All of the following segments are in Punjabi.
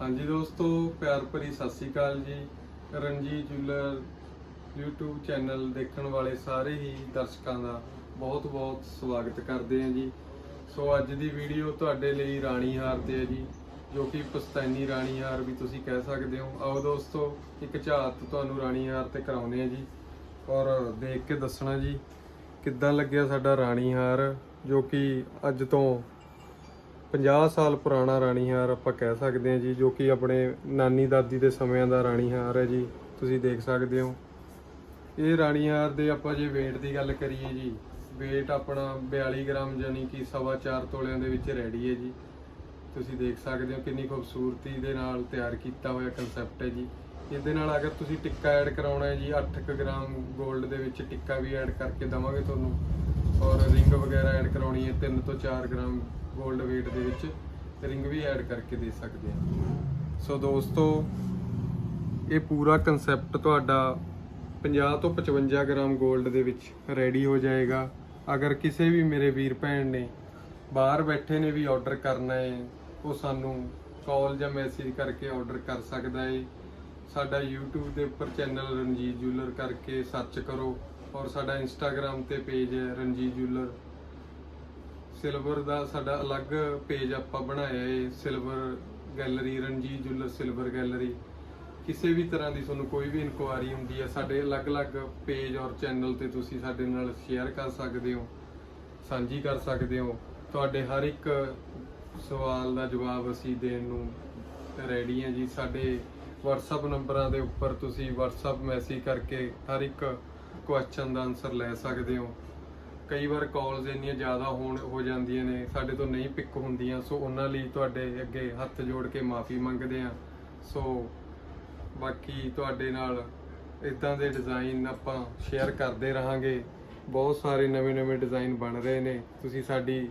ਹਾਂਜੀ ਦੋਸਤੋ, ਪਿਆਰ ਭਰੀ ਸਤਿ ਸ੍ਰੀ ਅਕਾਲ ਜੀ। ਰਣਜੀਤ ਜੁਲਰ YouTube ਚੈਨਲ ਦੇਖਣ ਵਾਲੇ ਸਾਰੇ ਹੀ ਦਰਸ਼ਕਾਂ ਦਾ ਬਹੁਤ-ਬਹੁਤ ਸਵਾਗਤ ਕਰਦੇ ਹਾਂ ਜੀ। ਸੋ ਅੱਜ ਦੀ ਵੀਡੀਓ ਤੁਹਾਡੇ ਲਈ ਰਾਣੀ ਹਾਰ ਤੇ ਹੈ ਜੀ, ਜੋ ਕਿ ਪਸਤੈਨੀ ਰਾਣੀ ਹਾਰ ਵੀ ਤੁਸੀਂ ਕਹਿ ਸਕਦੇ ਹੋ। ਆਓ ਦੋਸਤੋ, ਇੱਕ ਝਾਤ ਤੁਹਾਨੂੰ ਰਾਣੀ ਹਾਰ ਤੇ ਕਰਾਉਂਦੇ ਹਾਂ ਜੀ ਔਰ ਦੇਖ ਕੇ ਦੱਸਣਾ ਜੀ, ਕਿੱਦਾਂ ਲੱਗਿਆ ਸਾਡਾ ਰਾਣੀ ਹਾਰ, ਜੋ ਕਿ ਅੱਜ ਤੋਂ 50 ਸਾਲ ਪੁਰਾਣਾ ਰਾਣੀ ਹਾਰ ਆਪਾਂ ਕਹਿ ਸਕਦੇ ਹਾਂ ਜੀ, ਜੋ ਕਿ ਆਪਣੇ ਨਾਨੀ ਦਾਦੀ ਦੇ ਸਮਿਆਂ ਦਾ ਰਾਣੀ ਹਾਰ ਹੈ ਜੀ, ਤੁਸੀਂ ਦੇਖ ਸਕਦੇ ਹੋ। ਇਹ ਰਾਣੀ ਹਾਰ ਦੇ ਆਪਾਂ ਜੇ weight ਦੀ ਗੱਲ ਕਰੀਏ ਜੀ, weight ਆਪਣਾ 42 ਗ੍ਰਾਮ ਯਾਨੀ ਕਿ ਸਵਾ ਚਾਰ ਤੋਲਿਆਂ ਦੇ ਵਿੱਚ ਰੈਡੀ ਹੈ ਜੀ। ਤੁਸੀਂ ਦੇਖ ਸਕਦੇ ਹੋ ਕਿੰਨੀ ਖੂਬਸੂਰਤੀ ਦੇ ਨਾਲ ਤਿਆਰ ਕੀਤਾ ਹੋਇਆ ਕਨਸੈਪਟ ਹੈ ਜੀ। ਇਹਦੇ ਨਾਲ ਅਗਰ ਤੁਸੀਂ ਟਿੱਕਾ ਐਡ ਕਰਾਉਣਾ ਹੈ ਜੀ 8 ਗ੍ਰਾਮ 골ਡ ਦੇ ਵਿੱਚ ਟਿੱਕਾ ਵੀ ਐਡ ਕਰਕੇ ਦਵਾਂਗੇ ਤੁਹਾਨੂੰ। ਔਰ ਰਿੰਗ ਵਗੈਰਾ ਐਡ ਕਰਾਉਣੀ ਹੈ 3 ਤੋਂ 4 ਗ੍ਰਾਮ 골ਡ weight ਦੇ ਵਿੱਚ ਰਿੰਗ ਵੀ ਐਡ ਕਰਕੇ ਦੇ ਸਕਦੇ ਹਾਂ ਸੋ ਦੋਸਤੋ, ਇਹ ਪੂਰਾ ਕਨਸੈਪਟ ਤੁਹਾਡਾ 50 ਤੋਂ 55 ਗ੍ਰਾਮ 골ਡ ਦੇ ਵਿੱਚ ਰੈਡੀ ਹੋ ਜਾਏਗਾ। ਅਗਰ ਕਿਸੇ ਵੀ ਮੇਰੇ ਵੀਰ ਭੈਣ ਨੇ ਬਾਹਰ ਬੈਠੇ ਨੇ ਵੀ ਆਰਡਰ ਕਰਨਾ ਹੈ, ਉਹ ਸਾਨੂੰ ਕਾਲ ਜਾਂ ਮੈਸੇਜ ਕਰਕੇ ਆਰਡਰ ਕਰ ਸਕਦਾ ਹੈ। ਸਾਡਾ YouTube ਦੇ ਉੱਪਰ ਚੈਨਲ ਰਣਜੀਤ ਜੂਲਰ ਕਰਕੇ ਸਰਚ ਕਰੋ ਔਰ ਸਾਡਾ Instagram ਤੇ ਪੇਜ ਹੈ ਰਣਜੀਤ ਜੂਲਰ ਸਿਲਵਰ ਦਾ ਸਾਡਾ ਅਲੱਗ ਪੇਜ ਆਪਾਂ ਬਣਾਇਆ ਏ silver gallery Ranjit jeweller silver gallery ਕਿਸੇ ਵੀ ਤਰ੍ਹਾਂ ਦੀ ਤੁਹਾਨੂੰ ਕੋਈ ਵੀ ਇਨਕੁਆਰੀ ਹੁੰਦੀ ਹੈ ਸਾਡੇ ਅਲੱਗ-ਅਲੱਗ ਪੇਜ ਔਰ ਚੈਨਲ ਤੇ ਤੁਸੀਂ ਸਾਡੇ ਨਾਲ ਸ਼ੇਅਰ ਕਰ ਸਕਦੇ ਹੋ, ਸਾਂਝੀ ਕਰ ਸਕਦੇ ਹੋ। ਤੁਹਾਡੇ ਹਰ ਇੱਕ ਸਵਾਲ ਦਾ ਜਵਾਬ ਅਸੀਂ ਦੇਣ ਨੂੰ ਰੈਡੀ ਹਾਂ ਜੀ। ਸਾਡੇ WhatsApp ਨੰਬਰਾਂ ਦੇ ਉੱਪਰ ਤੁਸੀਂ WhatsApp ਮੈਸੇਜ ਕਰਕੇ ਹਰ ਇੱਕ ਕੁਐਸਚਨ ਦਾ ਆਨਸਰ ਲੈ ਸਕਦੇ ਹੋ। ਕਈ ਵਾਰ ਕਾਲਸ ਇੰਨੀਆਂ ਜ਼ਿਆਦਾ ਹੋਣ, ਹੋ ਜਾਂਦੀਆਂ ਨੇ, ਸਾਡੇ ਤੋਂ ਨਹੀਂ ਪਿਕ ਹੁੰਦੀਆਂ, ਸੋ ਉਹਨਾਂ ਲਈ ਤੁਹਾਡੇ ਅੱਗੇ ਹੱਥ ਜੋੜ ਕੇ ਮਾਫੀ ਮੰਗਦੇ ਆ ਸੋ ਬਾਕੀ ਤੁਹਾਡੇ ਨਾਲ ਇਦਾਂ ਦੇ ਡਿਜ਼ਾਈਨ ਆਪਾਂ ਸ਼ੇਅਰ ਕਰਦੇ ਰਹਾਂਗੇ। ਬਹੁਤ ਸਾਰੇ ਨਵੇਂ-ਨਵੇਂ ਡਿਜ਼ਾਈਨ ਬਣ ਰਹੇ ਨੇ। ਤੁਸੀਂ ਸਾਡੀ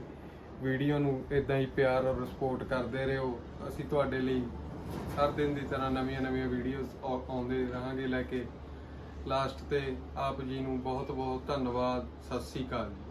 ਵੀਡੀਓ ਨੂੰ ਇਦਾਂ ਹੀ ਪਿਆਰ ਔਰ ਸਪੋਰਟ ਕਰਦੇ ਰਹੋ। ਅਸੀਂ ਤੁਹਾਡੇ ਲਈ ਹਰ ਦਿਨ ਦੀ ਤਰ੍ਹਾਂ ਨਵੀਆਂ-ਨਵੀਆਂ ਵੀਡੀਓਜ਼ ਆਉਂਦੇ ਰਹਾਂਗੇ ਲੈ ਕੇ। ਲਾਸਟ ਤੇ ਆਪ ਜੀ ਨੂੰ ਬਹੁਤ ਬਹੁਤ ਧੰਨਵਾਦ। ਸਤਿ ਸ੍ਰੀ ਅਕਾਲ ਜੀ।